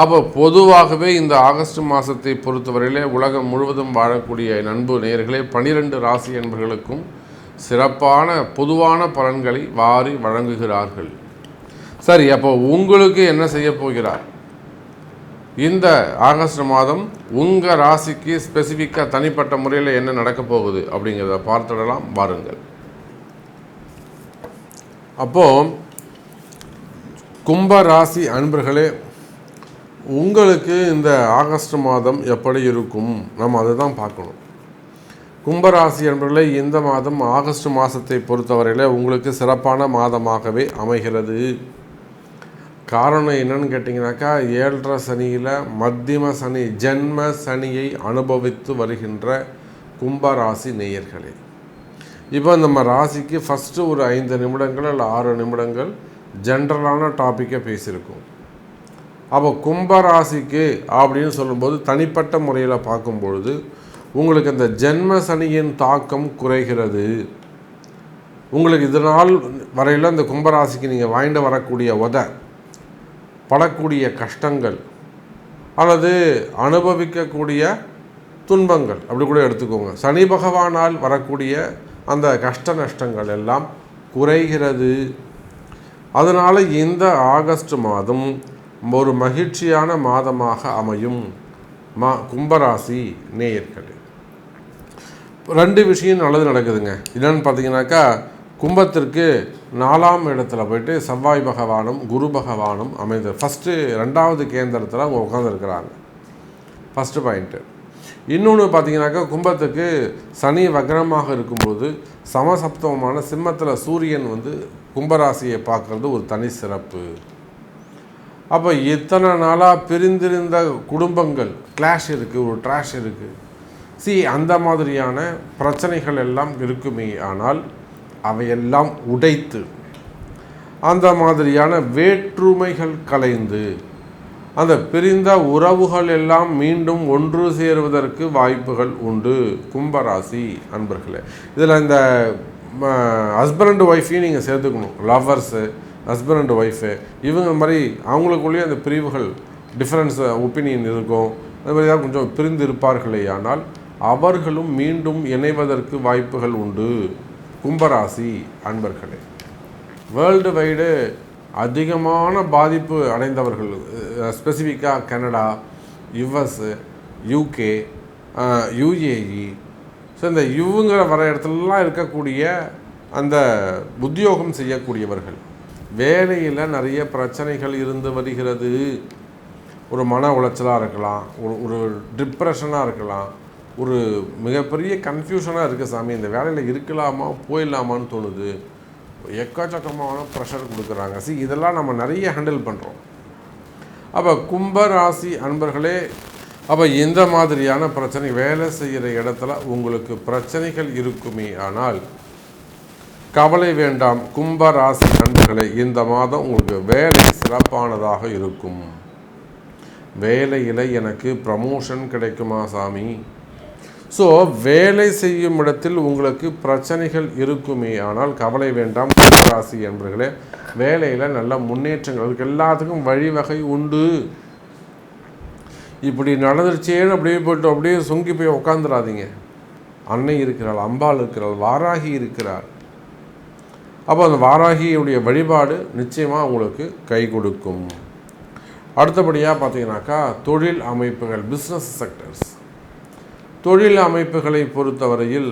அப்போ பொதுவாகவே இந்த ஆகஸ்ட் மாதத்தை பொறுத்தவரையிலே உலகம் முழுவதும் வாழக்கூடிய நண்பு நேயர்களே பனிரெண்டு ராசி என்பர்களுக்கும் சிறப்பான பொதுவான பலன்களை வாரி வழங்குகிறார்கள். சரி அப்போ உங்களுக்கு என்ன செய்ய போகிறார்? இந்த ஆகஸ்ட் மாதம் உங்கள் ராசிக்கு ஸ்பெசிஃபிக்காக தனிப்பட்ட முறையில் என்ன நடக்க போகுது அப்படிங்கிறத பார்த்துடலாம் வாருங்கள். அப்போது கும்ப ராசி அன்பர்களே உங்களுக்கு இந்த ஆகஸ்ட் மாதம் எப்படி இருக்கும்? நம்ம அதை தான் பார்க்கணும். கும்பராசி என்பவர்களே இந்த மாதம் ஆகஸ்ட் மாதத்தை பொறுத்தவரையில் உங்களுக்கு சிறப்பான மாதமாகவே அமைகிறது. காரணம் என்னன்னு கேட்டிங்கனாக்கா ஏழரை சனியில் மத்தியம சனி ஜென்ம சனியை அனுபவித்து வருகின்ற கும்பராசி நேயர்களே. இப்போ நம்ம ராசிக்கு ஃபஸ்ட்டு ஒரு ஐந்து நிமிடங்கள் இல்லை ஆறு நிமிடங்கள் ஜென்ரலான டாப்பிக்கை பேசியிருக்கோம். அப்போ கும்பராசிக்கு அப்படின்னு சொல்லும்போது தனிப்பட்ட முறையில் பார்க்கும்பொழுது உங்களுக்கு அந்த ஜென்ம சனியின் தாக்கம் குறைகிறது. உங்களுக்கு இதனால் வரையில் அந்த கும்பராசிக்கு நீங்கள் வாங்கிட்டு வரக்கூடிய உத படக்கூடிய கஷ்டங்கள் அல்லது அனுபவிக்கக்கூடிய துன்பங்கள் அப்படி கூட எடுத்துக்கோங்க. சனி பகவானால் வரக்கூடிய அந்த கஷ்ட நஷ்டங்கள் எல்லாம் குறைகிறது. அதனால் இந்த ஆகஸ்ட் மாதம் ஒரு மகிழ்ச்சியான மாதமாக அமையும். மா கும்பராசி நேயர்கள். ரெண்டு விஷயம் நல்லது நடக்குதுங்க. என்னென்னு பார்த்தீங்கன்னாக்கா கும்பத்திற்கு நாலாம் இடத்துல போயிட்டு செவ்வாய் பகவானும் குரு பகவானும் அமைந்து ஃபஸ்ட்டு ரெண்டாவது கேந்திரத்தில் அவங்க உட்காந்துருக்கிறாங்க ஃபஸ்ட்டு பாயிண்ட்டு இன்னொன்று பார்த்தீங்கன்னாக்கா கும்பத்துக்கு சனி வக்ரமாக இருக்கும்போது சமசப்தமமான சிம்மத்தில் சூரியன் வந்து கும்பராசியை பார்க்குறது ஒரு தனி சிறப்பு. அப்போ இத்தனை நாளாக பிரிந்திருந்த குடும்பங்கள் கிளாஷ் இருக்குது ஒரு ட்ராஷ் இருக்குது சி அந்த மாதிரியான பிரச்சனைகள் எல்லாம் இருக்குமே ஆனால் அவையெல்லாம் உடைத்து அந்த மாதிரியான வேற்றுமைகள் கலைந்து அந்த பிரிந்த உறவுகள் எல்லாம் மீண்டும் ஒன்று சேருவதற்கு வாய்ப்புகள் உண்டு. கும்பராசி அன்பர்களே இதில் இந்த ஹஸ்பண்ட் அண்ட் ஒய்ஃபையும் நீங்கள் சேர்த்துக்கணும். லவ்வர்ஸு ஹஸ்பண்ட் அண்ட் ஒய்ஃபு இவங்க மாதிரி அவங்களுக்குள்ளேயே அந்த பிரிவுகள் டிஃப்ரென்ஸ் ஒப்பீனியன் இருக்கும். அது மாதிரி தான் கொஞ்சம் பிரிந்து இருப்பார்களே ஆனால் அவர்களும் மீண்டும் இணைவதற்கு வாய்ப்புகள் உண்டு. கும்பராசி அன்பர்களே வேர்ல்டு வைடு அதிகமான பாதிப்பு அடைந்தவர்கள் ஸ்பெசிஃபிக்காக Canada US UK UAE so இந்த இவங்கிற வர இடத்துலலாம் இருக்கக்கூடிய அந்த உத்தியோகம் செய்யக்கூடியவர்கள் வேலையில் நிறைய பிரச்சனைகள் இருந்து வருகிறது. ஒரு மன உளைச்சலாக இருக்கலாம் ஒரு ஒரு டிப்ரெஷனாக இருக்கலாம் ஒரு மிகப்பெரிய கன்ஃபியூஷனாக இருக்குது சாமி. இந்த வேலையில் இருக்கலாமா போயிடலாமான்னு தோணுது. எக்கச்சக்கமான ப்ரெஷர் கொடுக்குறாங்க. சி இதெல்லாம் நம்ம நிறைய ஹேண்டில் பண்ணுறோம் அப்போ கும்ப ராசி அன்பர்களே அப்போ இந்த மாதிரியான பிரச்சனை வேலை செய்கிற இடத்துல உங்களுக்கு பிரச்சனைகள் இருக்குமே ஆனால் கவலை வேண்டாம் கும்ப ராசி நண்பர்களே இந்த மாதம் உங்களுக்கு வேலை சிறப்பானதாக இருக்கும். வேலையில் எனக்கு ப்ரமோஷன் கிடைக்குமா சாமி? ஸோ வேலை செய்யும் இடத்தில் உங்களுக்கு பிரச்சனைகள் இருக்குமே. ஆனால் கவலை வேண்டாம் ராசி என்பர்களே வேலையில் நல்ல முன்னேற்றங்கள் எல்லாத்துக்கும் வழிவகை உண்டு. இப்படி நடந்துருச்சேன்னு அப்படியே போய்ட்டு அப்படியே சொங்கி போய் உட்காந்துடாதீங்க அன்னை இருக்கிறாள் அம்பாள் இருக்கிறாள் வாராகி இருக்கிறாள். அப்போ அந்த வாராகியுடைய வழிபாடு நிச்சயமாக உங்களுக்கு கை கொடுக்கும். அடுத்தபடியாக பார்த்தீங்கன்னாக்கா தொழில் அமைப்புகள் பிஸ்னஸ் செக்டர்ஸ் தொழில் அமைப்புகளை பொறுத்தவரையில்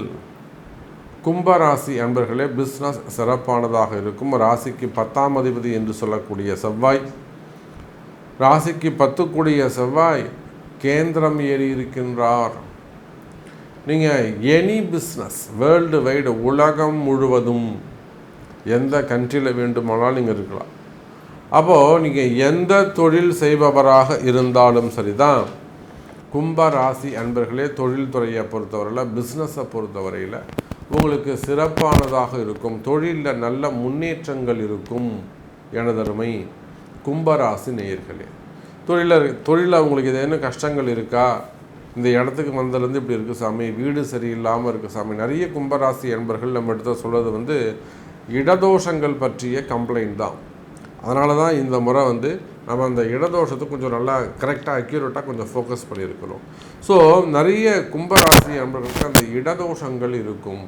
கும்பராசி அன்பர்களே பிஸ்னஸ் சிறப்பானதாக இருக்கும். ராசிக்கு பத்தாம் அதிபதி என்று சொல்லக்கூடிய செவ்வாய். ராசிக்கு பத்துக்குடிய செவ்வாய் கேந்திரம் ஏறி இருக்கின்றார். நீங்கள் எனி பிஸ்னஸ் வேர்ல்டு வைடு உலகம் முழுவதும் எந்த கண்ட்ரியில் வேண்டுமானாலும் நீங்கள் இருக்கலாம். அப்போது நீங்கள் எந்த தொழில் செய்பவராக இருந்தாலும் சரிதான். கும்ப ராசி அன்பர்களே தொழில்துறையை பொறுத்தவரையில் பிஸ்னஸை பொறுத்தவரையில் உங்களுக்கு சிறப்பானதாக இருக்கும். தொழிலில் நல்ல முன்னேற்றங்கள் இருக்கும் எனதருமை கும்பராசி நேயர்களே. தொழிலர் தொழிலில் உங்களுக்கு ஏதேனும் கஷ்டங்கள் இருக்கா? இந்த இடத்துக்கு வந்ததுலேருந்து இப்படி இருக்குது சாமி வீடு சரியில்லாமல் இருக்குது சாமி. நிறைய கும்பராசி என்பர்கள் நம்ம எடுத்த சொல்கிறது வந்து இடதோஷங்கள் பற்றிய கம்ப்ளைண்ட் தான். அதனால தான் இந்த முறை வந்து நம்ம அந்த இடதோஷத்தை கொஞ்சம் நல்லா கரெக்டாக அக்யூரேட்டாக கொஞ்சம் ஃபோக்கஸ் பண்ணியிருக்கிறோம் ஸோ நிறைய கும்பராசி நண்பர்களுக்கு அந்த இடதோஷங்கள் இருக்கும்.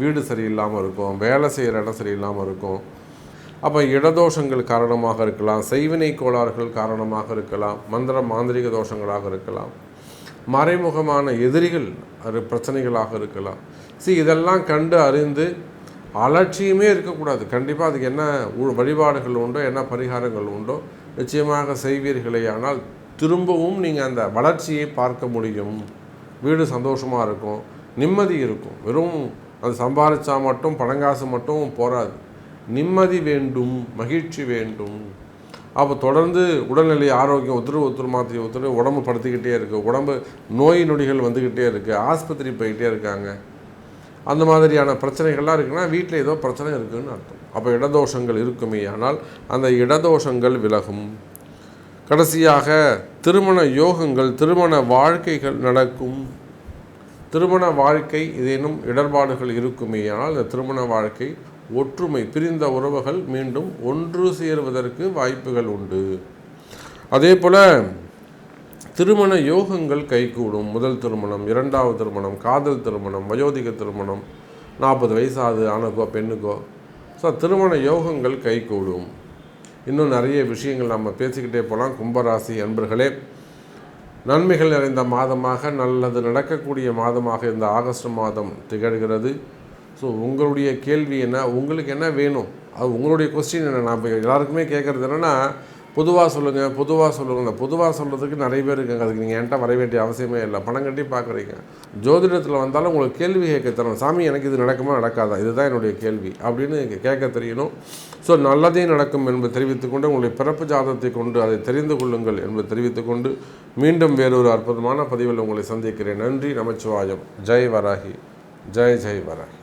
வீடு சரியில்லாமல் இருக்கும் வேலை செய்கிற இடம் சரியில்லாமல் இருக்கும். அப்போ இடதோஷங்கள் காரணமாக இருக்கலாம் செய்வினை கோளாறுகள் காரணமாக இருக்கலாம் மந்திர மாந்திரிக தோஷங்களாக இருக்கலாம். மறைமுகமான எதிரிகள் அது பிரச்சனைகளாக இருக்கலாம். சி இதெல்லாம் கண்டு அறிந்து அலட்சியமே இருக்கக்கூடாது. கண்டிப்பாக அதுக்கு என்ன வழிபாடுகள் உண்டோ என்ன பரிகாரங்கள் உண்டோ நிச்சயமாக செய்வீர்களே. ஆனால் திரும்பவும் நீங்கள் அந்த வளர்ச்சியை பார்க்க முடியும். வீடு சந்தோஷமாக இருக்கும் நிம்மதி இருக்கும். வெறும் அது சம்பாதிச்சா மட்டும் பணங்காசு மட்டும் போராது நிம்மதி வேண்டும் மகிழ்ச்சி வேண்டும். அப்போ தொடர்ந்து உடல்நிலை ஆரோக்கியம் ஒத்துரு ஒத்துரு மாற்றி ஒத்துரு உடம்பு படுத்திக்கிட்டே இருக்குது உடம்பு நோய் நொடிகள் வந்துக்கிட்டே இருக்குது ஆஸ்பத்திரி போய்கிட்டே இருக்காங்க. அந்த மாதிரியான பிரச்சனைகள்லாம் இருக்குன்னா வீட்டில் ஏதோ பிரச்சனை இருக்குதுன்னு அர்த்தம். அப்போ இடதோஷங்கள் இருக்குமே ஆனால் அந்த இடதோஷங்கள் விலகும். கடைசியாக திருமண யோகங்கள் திருமண வாழ்க்கைகள் நடக்கும். திருமண வாழ்க்கை இதேனும் இடர்பாடுகள் இருக்குமே ஆனால் அந்த திருமண வாழ்க்கை ஒற்றுமை பிரிந்த உறவுகள் மீண்டும் ஒன்று சேருவதற்கு வாய்ப்புகள் உண்டு. அதே போல் திருமண யோகங்கள் கைகூடும். முதல் திருமணம் இரண்டாவது திருமணம் காதல் திருமணம் வயோதிக திருமணம் நாற்பது வயசாது ஆணுக்கோ பெண்ணுக்கோ. ஸோ திருமண யோகங்கள் கைகூடும். இன்னும் நிறைய விஷயங்கள் நம்ம பேசிக்கிட்டே போகலாம் கும்பராசி அன்பர்களே நன்மைகள் நிறைந்த மாதமாக நல்லது நடக்கக்கூடிய மாதமாக இந்த ஆகஸ்ட் மாதம் திகழ்கிறது. ஸோ உங்களுடைய கேள்வி என்ன? உங்களுக்கு என்ன வேணும்? அது உங்களுடைய கொஸ்டின் என்ன? நான் எல்லாருக்குமே கேட்குறது என்னென்னா பொதுவாக சொல்லுங்கள் பொதுவாக சொல்லுங்கள் பொதுவாக சொல்கிறதுக்கு நிறைய பேர் இருக்காங்க. அதுக்கு நீங்கள் என்கிட்ட வர வேண்டிய அவசியமே இல்லை. பணம் கட்டி பார்க்குறீங்க. ஜோதிடத்தில் வந்தாலும் உங்களுக்கு கேள்வி கேட்க தரணும். சாமி எனக்கு இது நடக்குமா நடக்காதா? இதுதான் என்னுடைய கேள்வி. அப்படின்னு கேட்க தெரியணும். ஸோ நல்லதே நடக்கும் என்பதை தெரிவித்துக்கொண்டு உங்களுடைய பிறப்பு ஜாதகத்தை கொண்டு அதை தெரிந்து கொள்ளுங்கள் என்பதை தெரிவித்துக்கொண்டு மீண்டும் வேறொரு அற்புதமான பதிவில் உங்களை சந்திக்கிறேன். நன்றி நமச்சிவாயம். ஜெய் வராகி. ஜெய் ஜெய் வராகி.